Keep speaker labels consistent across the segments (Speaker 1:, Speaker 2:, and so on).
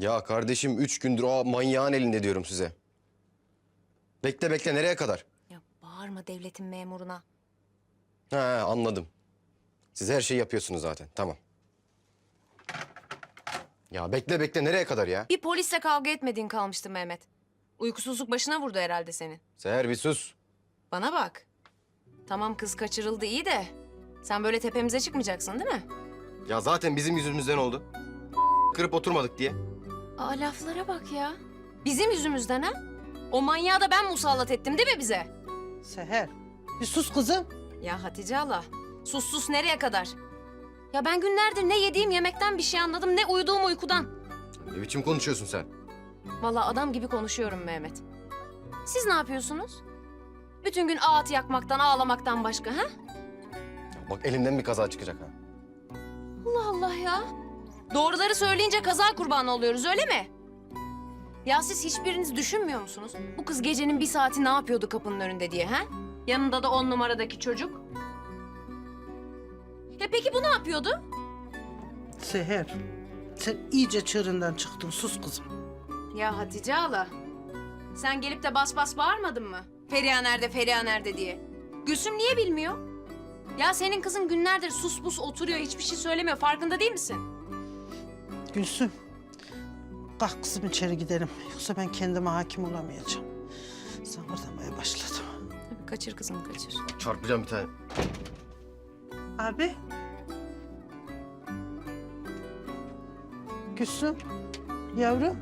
Speaker 1: Ya kardeşim üç gündür o manyağın elinde diyorum size. Bekle bekle nereye kadar?
Speaker 2: Ya bağırma devletin memuruna.
Speaker 1: He anladım. Siz her şeyi yapıyorsunuz zaten tamam. Ya bekle bekle nereye kadar ya?
Speaker 2: Bir polisle kavga etmediğin kalmıştı Mehmet. Uykusuzluk başına vurdu herhalde senin.
Speaker 1: Seher bir sus.
Speaker 2: Bana bak. Tamam kız kaçırıldı iyi de... Sen böyle tepemize çıkmayacaksın değil mi?
Speaker 1: Ya zaten bizim yüzümüzden oldu. Kırıp oturmadık diye.
Speaker 2: Aa laflara bak ya. Bizim yüzümüzden ha? O manyağı da ben musallat ettim değil mi bize?
Speaker 3: Seher, bir sus kızım.
Speaker 2: Ya Hatice Allah. Sus sus nereye kadar? Ya ben günlerdir ne yediğim yemekten bir şey anladım ne uyuduğum uykudan.
Speaker 1: Ne biçim konuşuyorsun sen?
Speaker 2: Vallahi adam gibi konuşuyorum Mehmet. Siz ne yapıyorsunuz? Bütün gün ağıt yakmaktan, ağlamaktan başka ha?
Speaker 1: Bak elimden bir kaza çıkacak ha.
Speaker 2: Allah Allah ya. Doğruları söyleyince kaza kurbanı oluyoruz öyle mi? Ya siz hiçbiriniz düşünmüyor musunuz? Bu kız gecenin bir saati ne yapıyordu kapının önünde diye ha? Yanında da on numaradaki çocuk. Ya peki bu ne yapıyordu?
Speaker 3: Seher, sen iyice çığırından çıktın. Sus kızım.
Speaker 2: Ya Hatice hala. Sen gelip de bas bas bağırmadın mı? Feriha nerede, Feriha nerede diye. Gülsüm niye bilmiyor? Ya senin kızın günlerdir sus pus oturuyor, hiçbir şey söylemiyor. Farkında değil misin?
Speaker 3: Gülsüm, kalk kızım içeri gidelim. Yoksa ben kendime hakim olamayacağım. Zangırdamaya başladım.
Speaker 2: Tabii kaçır kızım kaçır.
Speaker 1: Çarpacağım bir tane.
Speaker 3: Abi. Gülsüm, yavrum.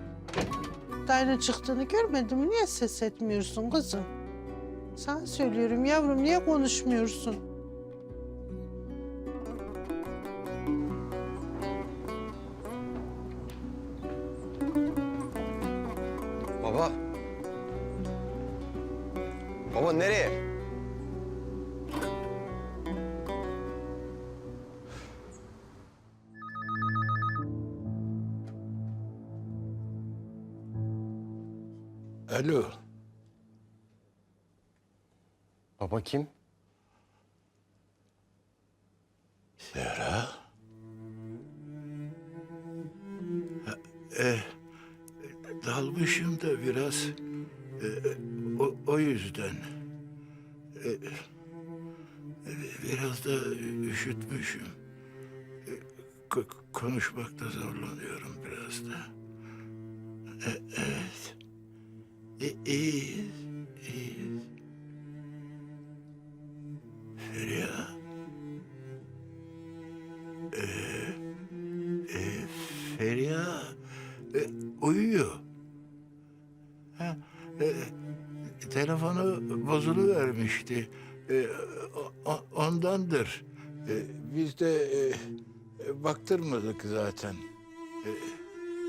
Speaker 3: Daire çıktığını görmedin mi? Niye ses etmiyorsun kızım? Sana söylüyorum yavrum, niye konuşmuyorsun?
Speaker 4: Alo,
Speaker 1: Baba kim?
Speaker 4: Bozulu vermişti. E, ondandır. E, biz de e, e, baktırmadık zaten.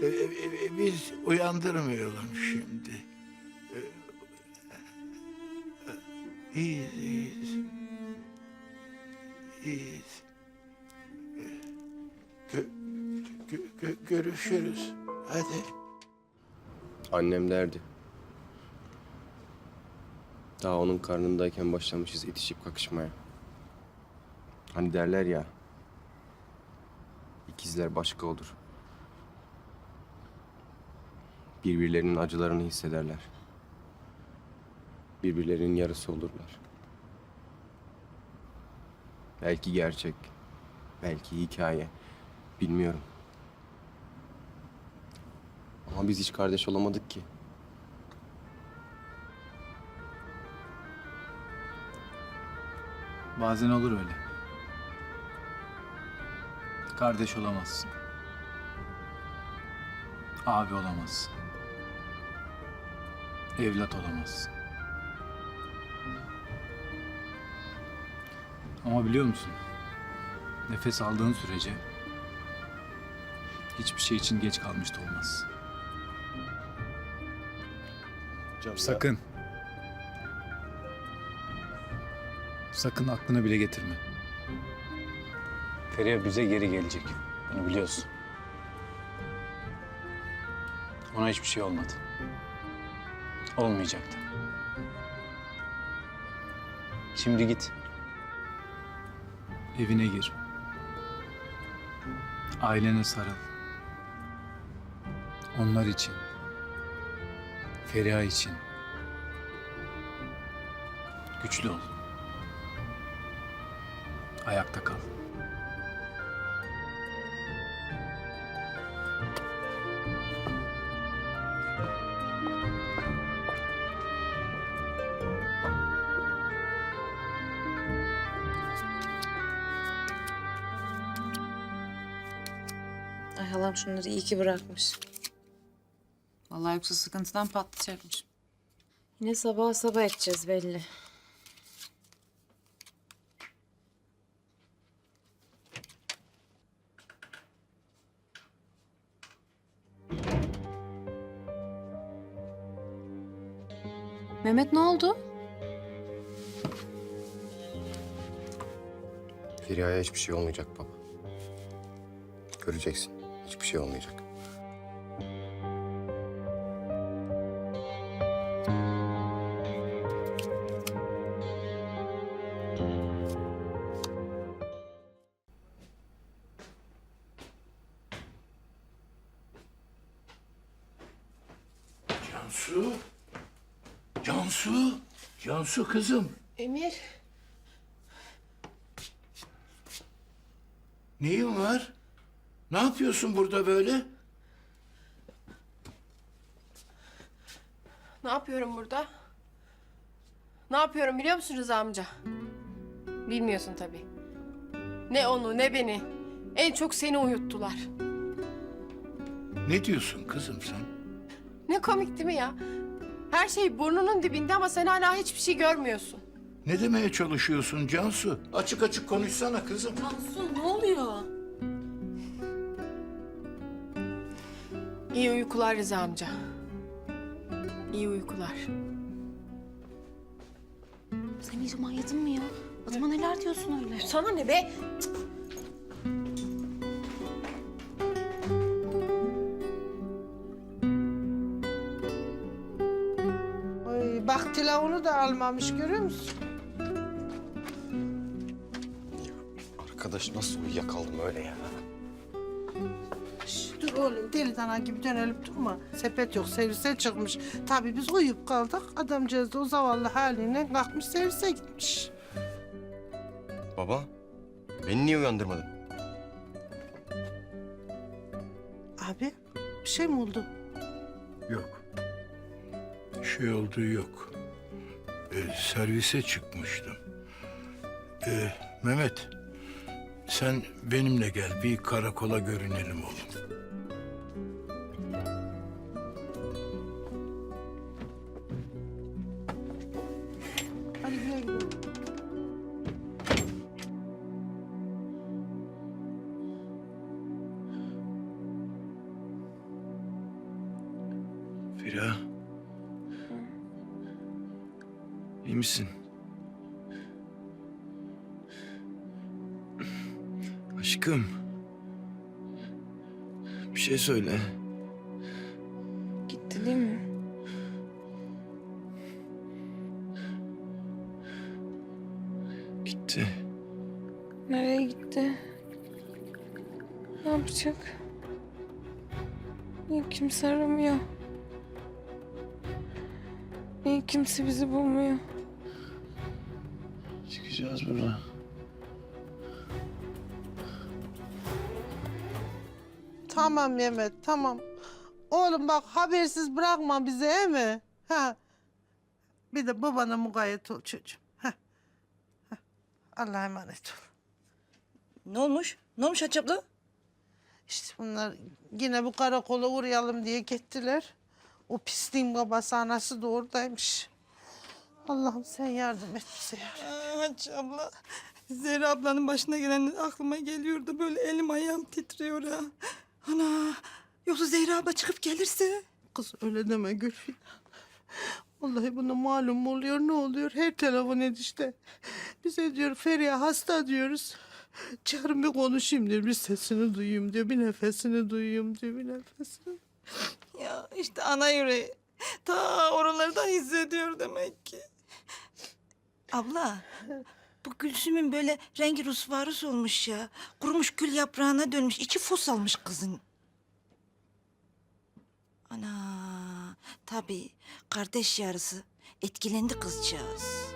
Speaker 4: E, e, e, biz uyandırmayalım şimdi. E, e, iyiyiz, iyiyiz. Gö- gö- gö- görüşürüz. Hadi.
Speaker 1: Annem derdi. Daha onun karnındayken başlamışız itişip kakışmaya. Hani derler ya. ikizler başka olur. Birbirlerinin acılarını hissederler. Birbirlerinin yarısı olurlar. Belki gerçek, belki hikaye. Bilmiyorum. Ama biz hiç kardeş olamadık ki.
Speaker 5: Bazen olur öyle. Kardeş olamazsın. Abi olamazsın. Evlat olamazsın. Ama biliyor musun? Nefes aldığın sürece hiçbir şey için geç kalmış da olmaz.
Speaker 1: Canım ya.
Speaker 5: Sakın. Sakın aklına bile getirme. Feriha bize geri gelecek. Bunu biliyorsun. Ona hiçbir şey olmadı. Olmayacaktı. Şimdi git. Evine gir. Ailene sarıl. Onlar için. Feriha için. Güçlü ol. Ayakta kal.
Speaker 6: Ay halam şunları iyi ki bırakmış. Vallahi yoksa sıkıntıdan patlayacakmış. Yine sabah sabah edeceğiz belli.
Speaker 2: Mehmet ne oldu?
Speaker 1: Feriha'ya hiçbir şey olmayacak baba. Göreceksin. Hiçbir şey olmayacak.
Speaker 4: Cansu kızım.
Speaker 3: Emir.
Speaker 4: Neyin var? Ne yapıyorsun burada böyle?
Speaker 7: Ne yapıyorum burada? Ne yapıyorum biliyor musun Rıza amca? Bilmiyorsun tabii. Ne onu ne beni. En çok seni uyuttular.
Speaker 4: Ne diyorsun kızım sen?
Speaker 7: Ne komik değil mi ya? Her şey burnunun dibinde ama sen hala hiçbir şey görmüyorsun.
Speaker 4: Ne demeye çalışıyorsun Cansu? Açık açık konuşsana kızım.
Speaker 7: İyi uykular Rıza amca. İyi uykular.
Speaker 2: Sen iyice manyadın mı ya? Adama neler diyorsun öyle?
Speaker 7: Sana ne be?
Speaker 3: Ay, bak Tilavunu da almamış görüyor musun?
Speaker 1: Arkadaş nasıl uyuyakaldım öyle ya?
Speaker 3: Şş, dur oğlum deli dana gibi dönelip durma. Sepet yok servise çıkmış. Tabii biz uyuyup kaldık. Adamcağız da o zavallı haline kalkmış servise gitmiş.
Speaker 1: Baba, beni niye uyandırmadın?
Speaker 3: Abi bir şey mi oldu?
Speaker 4: Yok. Şey olduğu yok. Ee, servise çıkmıştım. Ee, Mehmet, sen benimle gel. Bir karakola görünelim oğlum.
Speaker 8: Misin? Aşkım. Bir şey söyle.
Speaker 6: Gitti değil mi?
Speaker 8: Gitti.
Speaker 6: Nereye gitti? Ne yapacak? Niye kimse aramıyor? Niye kimse bizi bulmuyor?
Speaker 8: Çıkacağız buradan.
Speaker 3: Tamam Mehmet tamam. Oğlum bak habersiz bırakma bizi he mi? Ha. Bir de babana mukayyet ol çocuğum. Ha. Ha. Allah'a emanet ol.
Speaker 9: Ne olmuş? Ne olmuş Hatice abla?
Speaker 3: İşte bunlar yine bu karakola uğrayalım diye gittiler. O pisliğin babası anası da oradaymış. Allah'ım sen yardım et bize ya.
Speaker 9: Hatice abla. Zehra ablanın başına gelen aklıma geliyor da böyle elim ayağım titriyor ha. Ana. Yoksa Zehra abla çıkıp gelirse?
Speaker 3: Kız öyle deme Gülfin. Vallahi buna malum oluyor ne oluyor her telefon edişte. Bize diyor Feriha hasta diyoruz. Çağırın bir konuşayım diyor bir sesini duyayım diyor bir nefesini duyayım diyor bir nefesini.
Speaker 9: Ya işte ana yüreği. Ta oralardan hissediyor demek ki. Abla. Bu Gülsüm'ün böyle rengi rusvarus olmuş ya. Kurumuş gül yaprağına dönmüş. içi fos almış kızın. Ana tabii kardeş yarısı etkilendi kızcağız.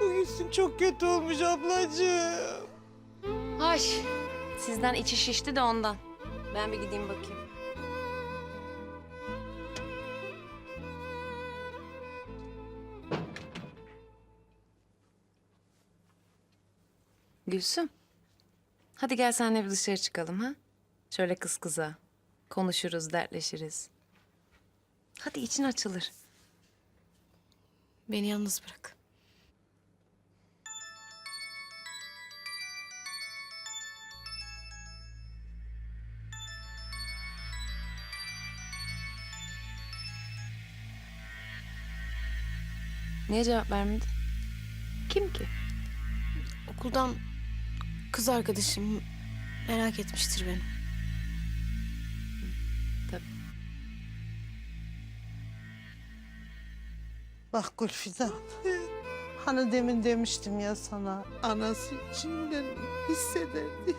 Speaker 9: Gülsüm çok kötü olmuş ablacığım.
Speaker 2: Ay sizden içi şişti de ondan. Ben bir gideyim bakayım. Gülsüm. Hadi gel senle bir dışarı çıkalım ha. Şöyle kız kıza. Konuşuruz, dertleşiriz. Hadi için açılır.
Speaker 7: Beni yalnız bırak.
Speaker 2: Niye cevap vermedin? Kim ki?
Speaker 7: Okuldan kız arkadaşım merak etmiştir beni.
Speaker 3: Bak Gülfidan. Hani demin demiştim ya sana anası içinden hisseder diye.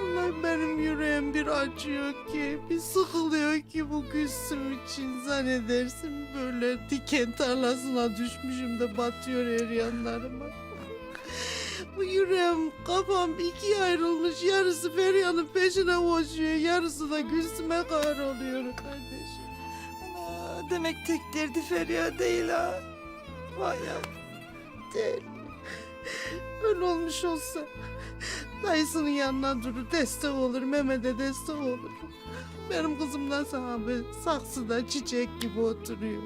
Speaker 3: Vallahi benim yüreğim bir acıyor ki, bir sıkılıyor ki bu Gülsüm için zannedersin böyle diken tarlasına düşmüşüm de batıyor her yanlarıma. Bu yüreğim, kafam ikiye ayrılmış. Yarısı Ferya'nın peşine koşuyor, yarısı da Gülsüm'e kahroluyor kardeşim.
Speaker 9: Ana demek tek derdi Feriha değil ha. Vay yavrum.
Speaker 3: değil. Öyle olmuş olsa dayısının yanına durur, destek olur, Mehmet'e destek olur. Benim kızımdan sana bir saksıda çiçek gibi oturuyor.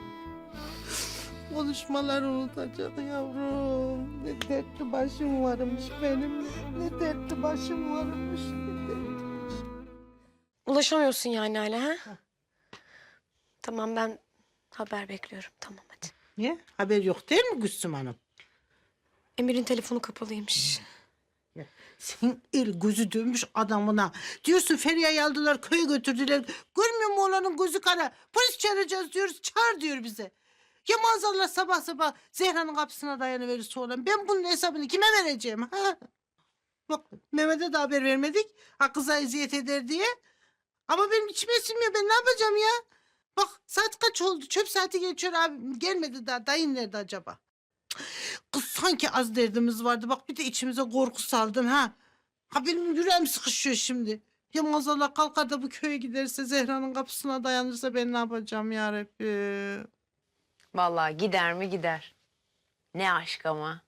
Speaker 3: Konuşmaları unutacak yavrum. Ne dertli başım varmış benim. Ne dertli başım varmış. Ne dertli.
Speaker 7: Ulaşamıyorsun yani hala ha? Tamam ben haber bekliyorum. Tamam hadi.
Speaker 3: Niye? Haber yok değil mi Gülsüm Hanım?
Speaker 7: Emir'in telefonu kapalıymış.
Speaker 3: Senin el gözü dönmüş adamına. Diyorsun Feriha'yı aldılar köye götürdüler. Görmüyor mu oğlanın gözü kara? Polis çağıracağız diyoruz. Çağır diyor bize. Ya maazallah sabah sabah Zehra'nın kapısına dayanıverirse oğlan. Ben bunun hesabını kime vereceğim? Ha? Bak Mehmet'e de haber vermedik. Ha kıza eziyet eder diye. Ama benim içime sinmiyor. Ben ne yapacağım ya? Bak saat kaç oldu? Çöp saati geçiyor abi. Gelmedi daha. Dayın nerede acaba? Kız sanki az derdimiz vardı. Bak bir de içimize korku saldın ha. Ha benim yüreğim sıkışıyor şimdi. Ya mazallah kalkar da bu köye giderse Zehra'nın kapısına dayanırsa ben ne yapacağım ya Rabbi?
Speaker 2: Vallahi gider mi gider. Ne aşk ama.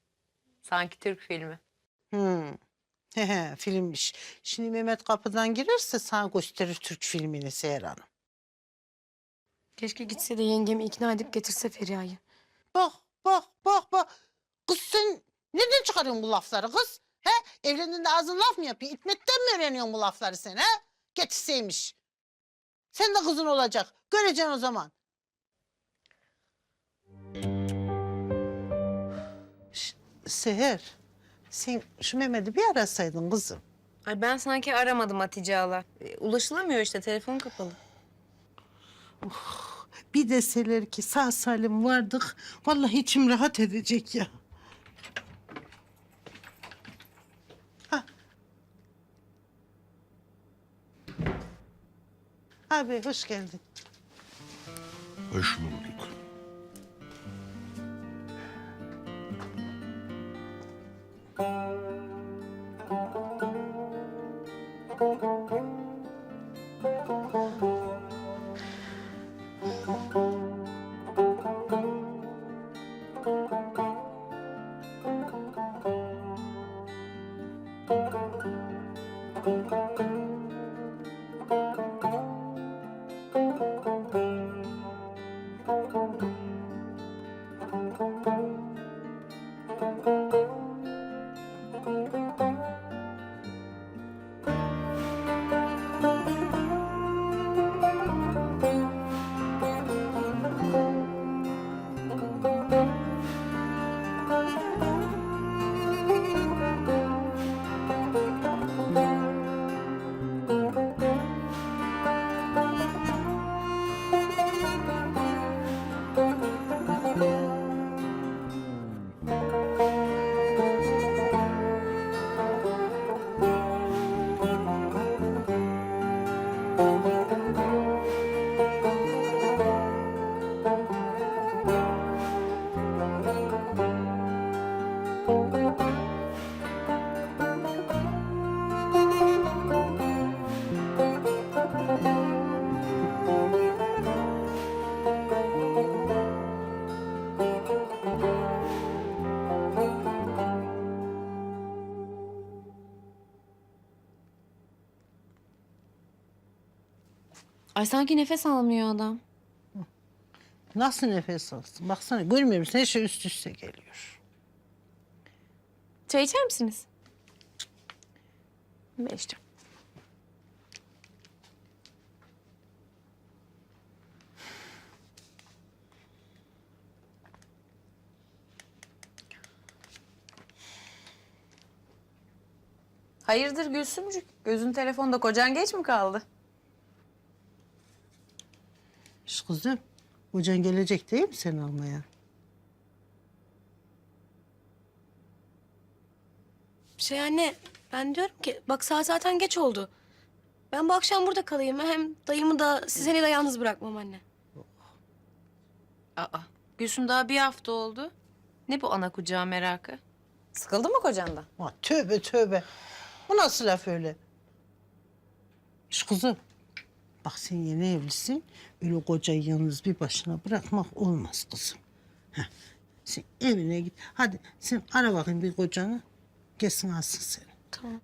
Speaker 2: Sanki Türk filmi.
Speaker 3: Hmm. He he filmmiş. Şimdi Mehmet kapıdan girerse sana gösterir Türk filmini Seher Hanım.
Speaker 7: Keşke gitse de yengemi ikna edip getirse Feriha'yı.
Speaker 3: Bak bak bak bak. Kız sen nereden çıkarıyorsun bu lafları kız? He? Evlendiğinde ağzın laf mı yapıyor? İtmetten mi öğreniyorsun bu lafları sen he? Getirseymiş. Sen de kızın olacak. Göreceksin o zaman. Seher, sen şu Mehmet'i bir arasaydın kızım.
Speaker 2: Ay ben sanki aramadım Hatice hala. E, Ulaşılamıyor işte telefon kapalı.
Speaker 3: Bir deseler ki sağ salim vardık. Vallahi içim rahat edecek ya. Ha. Abi hoş geldin.
Speaker 4: Hoş bulduk.
Speaker 2: Ay sanki nefes almıyor adam.
Speaker 3: Nasıl nefes alsın? Baksana görmüyor musun? Her şey üst üste geliyor.
Speaker 2: Çay içer misiniz? Ben içeceğim.
Speaker 6: Hayırdır Gülsümcük? Gözün telefonda kocan geç mi kaldı?
Speaker 3: Şş kızım, kocan gelecek değil mi seni almaya?
Speaker 10: Şey anne ben diyorum ki bak saat zaten geç oldu. Ben bu akşam burada kalayım. Hem dayımı da sizi de yalnız bırakmam anne.
Speaker 6: Aa, Gülsüm daha bir hafta oldu. Ne bu ana kucağı merakı? Sıkıldı mı kocandan?
Speaker 3: Ha, tövbe tövbe. Bu nasıl laf öyle? Şş kızım, bak sen yeni evlisin. Öyle kocayı yalnız bir başına bırakmak olmaz kızım. Heh, sen evine git. Hadi sen ara bakayım bir kocanı. Gelsin alsın seni.
Speaker 10: Tamam.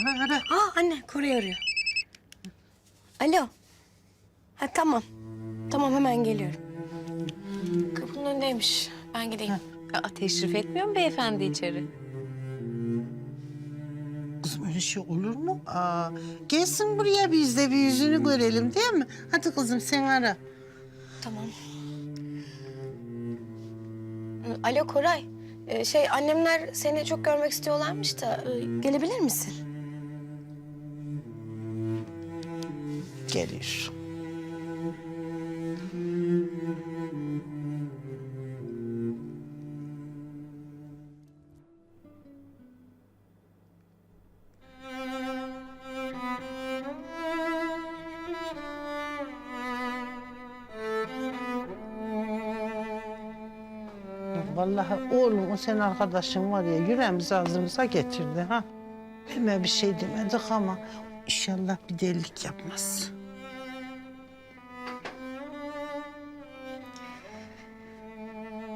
Speaker 3: Ara ara.
Speaker 10: Aa anne Koray arıyor. Alo. Ha tamam. Tamam hemen geliyorum. Kapının önündeymiş. Ben gideyim.
Speaker 6: Aa, teşrif etmiyor mu beyefendi içeri?
Speaker 3: Öyle şey olur mu? Aa, gelsin buraya biz de bir yüzünü görelim değil mi? Hadi kızım sen ara.
Speaker 10: Tamam. Alo Koray. Ee, şey annemler seni çok görmek istiyorlarmış da e, gelebilir misin?
Speaker 3: Geliyor. O senin arkadaşın var ya yüreğimizi ağzımıza getirdi ha. Hemen bir şey demedik ama inşallah bir delilik yapmaz.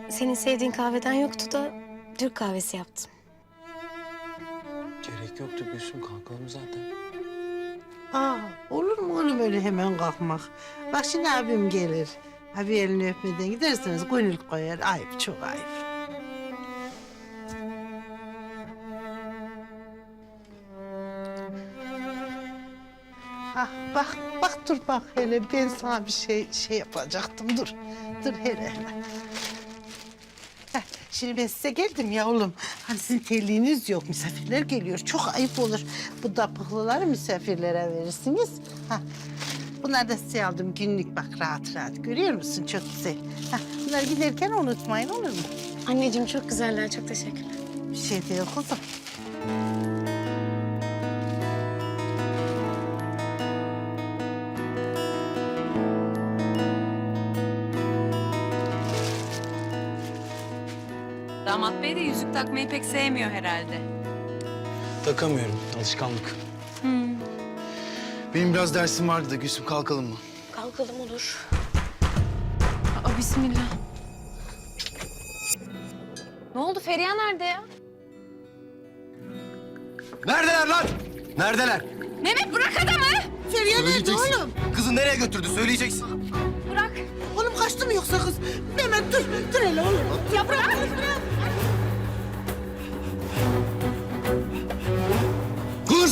Speaker 10: Senin sevdiğin kahveden yoktu da Türk kahvesi yaptım.
Speaker 8: Gerek yoktu Gülsüm kalkalım zaten.
Speaker 3: Aa, olur mu oğlum öyle hemen kalkmak? Bak şimdi abim gelir. Abi elini öpmeden giderseniz gönül koyar. Ayıp, çok ayıp. Bak, bak dur bak hele ben sana bir şey şey yapacaktım. Dur, dur hele hele. Heh, Şimdi ben size geldim ya oğlum. Hani sizin terliğiniz yok, misafirler geliyor. Çok ayıp olur. Bu dapıklıları misafirlere verirsiniz. Ha. Bunlar da size aldım günlük bak rahat rahat. Görüyor musun? Çok güzel. Ha. Bunları giderken unutmayın olur mu?
Speaker 10: Anneciğim çok güzeller. Çok teşekkürler.
Speaker 3: Bir şey değil kızım.
Speaker 6: De yüzük takmayı pek sevmiyor herhalde.
Speaker 8: Takamıyorum alışkanlık. Benim biraz dersim vardı da Gülsüm kalkalım mı?
Speaker 10: Kalkalım olur.
Speaker 2: Aa, bismillah. Ne oldu Feriha nerede ya?
Speaker 1: Neredeler lan? Neredeler?
Speaker 2: Mehmet bırak adamı!
Speaker 3: Feriha nerede oğlum?
Speaker 1: Kızı nereye götürdü söyleyeceksin.
Speaker 2: Bırak.
Speaker 3: Oğlum kaçtı mı yoksa kız? Mehmet dur, dur hele oğlum.
Speaker 2: Ya bırak.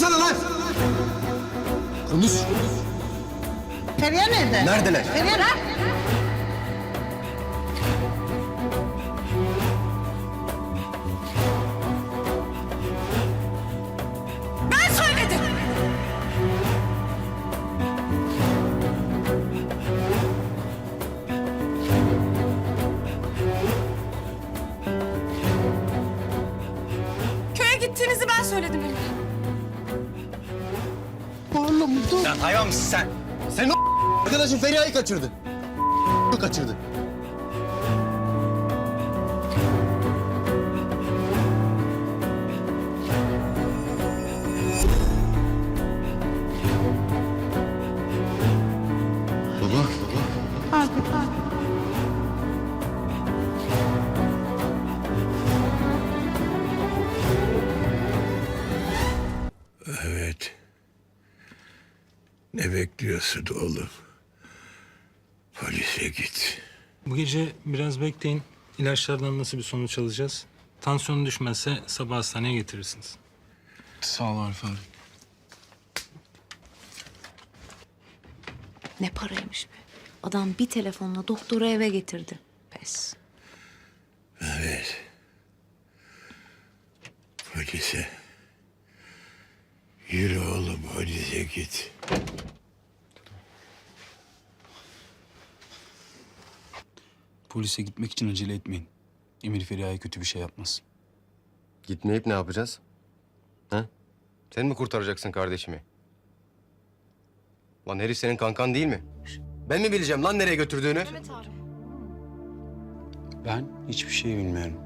Speaker 1: Konuşsana lan! Konuş.
Speaker 3: Feriha nerede?
Speaker 1: Neredeler?
Speaker 3: Feriha
Speaker 2: Ben söyledim. Köye gittiğinizi ben söyledim.
Speaker 3: Dur.
Speaker 1: Sen hayvan mısın sen? Senin o arkadaşın Feriha'yı kaçırdı. kaçırdı. Baba.
Speaker 3: Abi, abi.
Speaker 4: Bekliyorsun oğlum? Polise git.
Speaker 11: Bu gece biraz bekleyin. İlaçlardan nasıl bir sonuç alacağız? Tansiyonu düşmezse sabah hastaneye getirirsiniz.
Speaker 8: Sağ ol Arif abi.
Speaker 2: Ne paraymış be. Adam bir telefonla doktoru eve getirdi. Pes.
Speaker 4: Evet. Polise. Yürü oğlum polise git.
Speaker 8: Polise gitmek için acele etmeyin. Emir Feriha'ya kötü bir şey yapmaz.
Speaker 1: Gitmeyip ne yapacağız? Ha? Sen mi kurtaracaksın kardeşimi? Lan herif senin kankan değil mi? Ben mi bileceğim lan nereye götürdüğünü?
Speaker 8: Ben hiçbir şey bilmiyorum.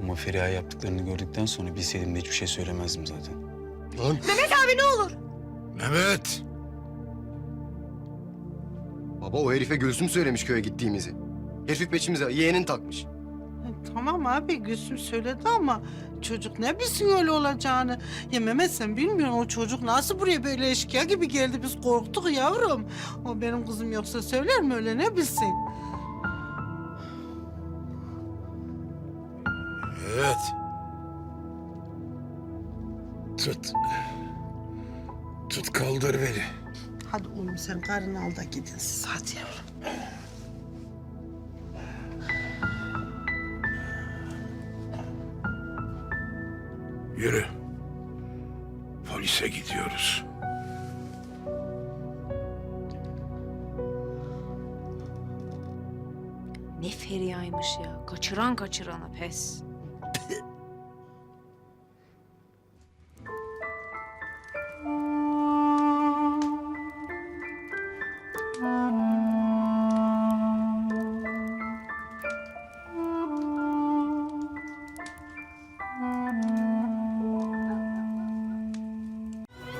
Speaker 8: Ama Feriha yaptıklarını gördükten sonra bilseydim de hiçbir şey söylemezdim zaten.
Speaker 1: Lan
Speaker 4: Mehmet.
Speaker 1: baba o herife Gülsüm söylemiş köye gittiğimizi. Herif peçimize yeğenin takmış.
Speaker 3: Tamam abi Gülsüm söyledi ama çocuk ne bilsin öyle olacağını. Ya Mehmet sen bilmiyorsun o çocuk nasıl buraya böyle eşkıya gibi geldi biz korktuk yavrum. O benim kızım yoksa söyler mi öyle ne bilsin?
Speaker 4: Evet. Tut. Tut kaldır beni.
Speaker 3: Hadi oğlum sen karını al da gidin siz hadi yavrum.
Speaker 4: Yürü. Polise gidiyoruz.
Speaker 2: Ne Feriha'ymış ya. Kaçıran kaçırana pes.